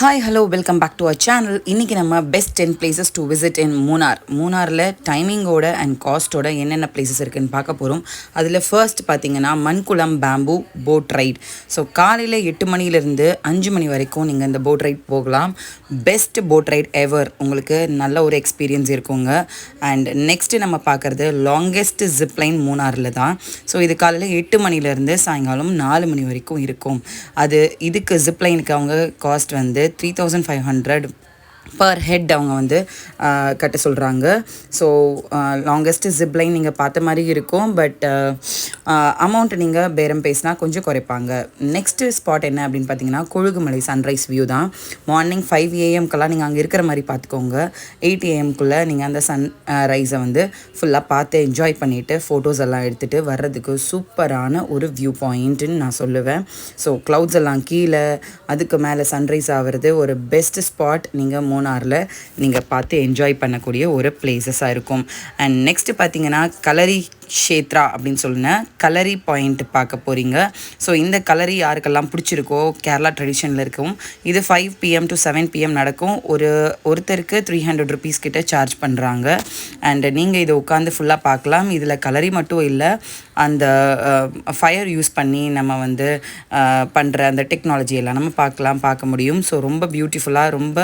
Hi hello welcome back to our channel இன்றைக்கி நம்ம best ten places to visit in Munnar மூணாரில் டைமிங்கோட and காஸ்ட்டோட என்னென்ன பிளேசஸ் இருக்குதுன்னு பார்க்க போகிறோம் அதில் ஃபர்ஸ்ட் பார்த்தீங்கன்னா Mankulam bamboo boat ride so காலையில் எட்டு மணிலேருந்து அஞ்சு மணி வரைக்கும் நீங்கள் இந்த போட் ரைட் போகலாம். பெஸ்ட் போட் ரைட் எவர் உங்களுக்கு நல்ல ஒரு எக்ஸ்பீரியன்ஸ் இருக்குங்க. அண்ட் நெக்ஸ்ட்டு நம்ம பார்க்குறது லாங்கெஸ்ட் ஜிப்லைன் மூணாரில் தான். ஸோ இது காலையில் எட்டு மணிலேருந்து சாயங்காலம் நாலு மணி வரைக்கும் இருக்கும். அது இதுக்கு ஜிப்லைனுக்கு அவங்க காஸ்ட் வந்து three thousand five hundred per head அவங்க வந்து கட்ட சொல்கிறாங்க ஸோ லாங்கஸ்ட் ஜிப்லைன் நீங்கள் பார்த்த மாதிரி இருக்கும். பட் அமௌண்ட்டு நீங்கள் பேரம் பேசினா கொஞ்சம் குறைப்பாங்க. நெக்ஸ்ட்டு ஸ்பாட் என்ன அப்படின்னு பார்த்தீங்கன்னா கொழுகுமலை சன்ரைஸ் வியூ தான். மார்னிங் ஃபைவ் ஏஎம்க்கெல்லாம் நீங்கள் அங்கே இருக்கிற மாதிரி பார்த்துக்கோங்க எயிட் ஏஎம்குள்ளே நீங்கள் அந்த சன் ரைஸை வந்து ஃபுல்லாக பார்த்து என்ஜாய் பண்ணிவிட்டு ஃபோட்டோஸ் எல்லாம் எடுத்துகிட்டு வர்றதுக்கு சூப்பரான ஒரு வியூ பாயிண்ட்டுன்னு நான் சொல்லுவேன். ஸோ க்ளவுட்ஸ் எல்லாம் கீழே அதுக்கு மேலே சன்ரைஸ் ஆகிறது ஒரு பெஸ்ட் ஸ்பாட் நீங்கள் மூணாரில் நீங்கள் பார்த்து என்ஜாய் பண்ணக்கூடிய ஒரு பிளேசஸாக இருக்கும். அண்ட் நெக்ஸ்ட்டு பார்த்தீங்கன்னா கலரி க்ஷேத்ரா அப்படின்னு சொன்னேன் கலரி பாயிண்ட் பார்க்க போகிறீங்க ஸோ இந்த கலரி யாருக்கெல்லாம் பிடிச்சிருக்கோ கேரளா ட்ரெடிஷனில் இருக்கும் இது five PM to seven PM நடக்கும். ஒரு ஒருத்தருக்கு த்ரீ ஹண்ட்ரட் ருபீஸ் கிட்ட சார்ஜ் பண்ணுறாங்க அண்ட் நீங்கள் இதை உட்காந்து ஃபுல்லாக பார்க்கலாம். இதில் கலரி மட்டும் இல்லை அந்த ஃபயர் யூஸ் பண்ணி நம்ம வந்து பண்ணுற அந்த டெக்னாலஜி எல்லாம் நம்ம பார்க்கலாம் பார்க்க முடியும். ஸோ ரொம்ப பியூட்டிஃபுல்லாக ரொம்ப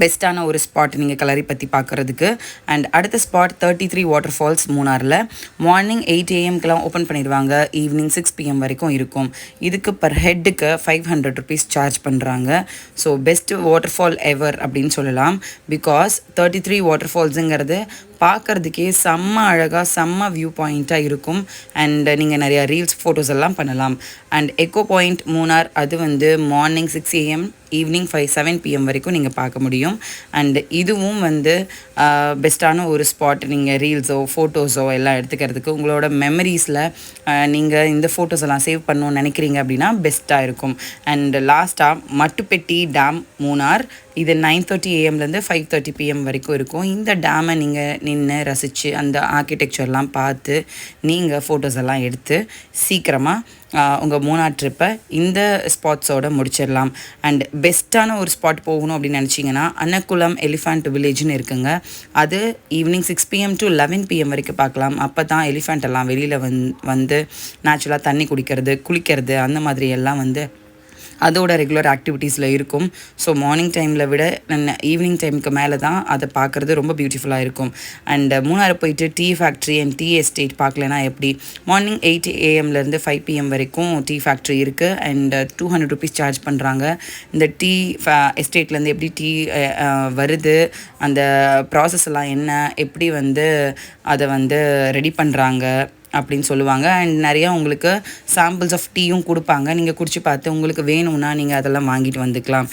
பெஸ்ட்டான ஒரு ஸ்பாட் நீங்கள் கலரி பற்றி பார்க்குறதுக்கு அண்ட் அடுத்த spot thirty three water falls மூணாரில் மார்னிங் எயிட் ஏஎம்க்கெலாம் ஓப்பன் பண்ணிடுவாங்க. ஈவினிங் சிக்ஸ் பிஎம் வரைக்கும் இருக்கும். இதுக்கு பர் ஹெட்டுக்கு ஃபைவ் ஹண்ட்ரட் ருபீஸ் சார்ஜ் பண்ணுறாங்க so best water fall ever அப்படின்னு சொல்லலாம். பிகாஸ் தேர்ட்டி த்ரீ வாட்டர் ஃபால்ஸுங்கிறது பார்க்குறதுக்கே செம்ம அழகாக செம்ம வியூ பாயிண்ட்டாக இருக்கும். அண்ட் நீங்கள் நிறையா ரீல்ஸ் ஃபோட்டோஸ் எல்லாம் பண்ணலாம். அண்ட் எக்கோ பாயிண்ட் மூணார் அது வந்து morning six AM evening five seven PM வரைக்கும் நீங்கள் பார்க்க முடியும். அண்ட் இதுவும் வந்து பெஸ்ட்டான ஒரு ஸ்பாட் நீங்கள் ரீல்ஸோ ஃபோட்டோஸோ எல்லாம் எடுத்துக்கிறதுக்கு உங்களோட மெமரிஸில் நீங்கள் இந்த ஃபோட்டோஸ் எல்லாம் சேவ் பண்ணணும்னு நினைக்கிறீங்க அப்படின்னா பெஸ்ட்டாக இருக்கும். அண்ட் லாஸ்ட்டாக மட்டுப்பெட்டி டேம் மூணார். இது நைன் தேர்ட்டி ஏஎம்லேருந்து ஃபைவ் தேர்ட்டி பிஎம் வரைக்கும் இருக்கும். இந்த டேமை நீங்கள் நின்று ரசித்து அந்த ஆர்கிடெக்சர்லாம் பார்த்து நீங்கள் ஃபோட்டோஸ் எல்லாம் எடுத்து சீக்கிரமாக உங்கள் மூணார் ட்ரிப்பை இந்த ஸ்பாட்ஸோட முடிச்சிடலாம். அண்ட் பெஸ்ட்டான ஒரு ஸ்பாட் போகணும் அப்படின்னு நினச்சிங்கன்னா அன்னக்குளம் எலிஃபண்ட் வில்லேஜ்னு இருக்குங்க. அது evening six PM to eleven PM வரைக்கும் பார்க்கலாம். அப்போ தான் எலிஃபண்ட் எல்லாம் வெளியில் வந் வந்து நேச்சுரலாக தண்ணி குடிக்கிறது குளிக்கிறது அந்த மாதிரி எல்லாம் வந்து அதோட ரெகுலர் ஆக்டிவிட்டீஸில் இருக்கும். ஸோ மார்னிங் டைமில் விட ஈவினிங் டைமுக்கு மேலே தான் அதை பார்க்குறது ரொம்ப பியூட்டிஃபுல்லாக இருக்கும். அண்ட் மூணாறு போயிட்டு tea factory and tea estate பார்க்கலனா எப்படி? மார்னிங் எயிட் ஏஎம்லேருந்து ஃபைவ் பிஎம் வரைக்கும் டீ ஃபேக்ட்ரி இருக்குது and two hundred rupees charge பண்ணுறாங்க இந்த டீ எஸ்டேட்லேருந்து எப்படி டீ வருது? அந்த ப்ராசஸ் எல்லாம் என்ன? எப்படி வந்து அதை வந்து ரெடி பண்ணுறாங்க அப்படின்னு சொல்லுவாங்க. அண்ட் நிறையா உங்களுக்கு சாம்பிள்ஸ் ஆஃப் டீயும் கொடுப்பாங்க. நீங்கள் குடிச்சு பார்த்து உங்களுக்கு வேணும்னா நீங்கள் அதெல்லாம் வாங்கிட்டு வந்துக்கலாம்.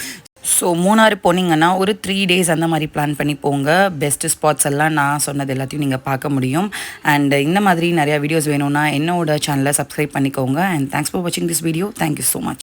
ஸோ மூணாறு போனீங்கன்னா ஒரு த்ரீ டேஸ் அந்த மாதிரி பிளான் பண்ணி போங்க. பெஸ்ட் ஸ்பாட்ஸ் எல்லாம் நான் சொன்னது எல்லாத்தையும் நீங்கள் பார்க்க முடியும். அண்ட் இந்த மாதிரி நிறையா வீடியோஸ் வேணும்னா என்னோட சேனலை சப்ஸ்கிரைப் பண்ணிக்கோங்க. அண்ட் தேங்க்ஸ் ஃபார் வாட்சிங் this video thank you so much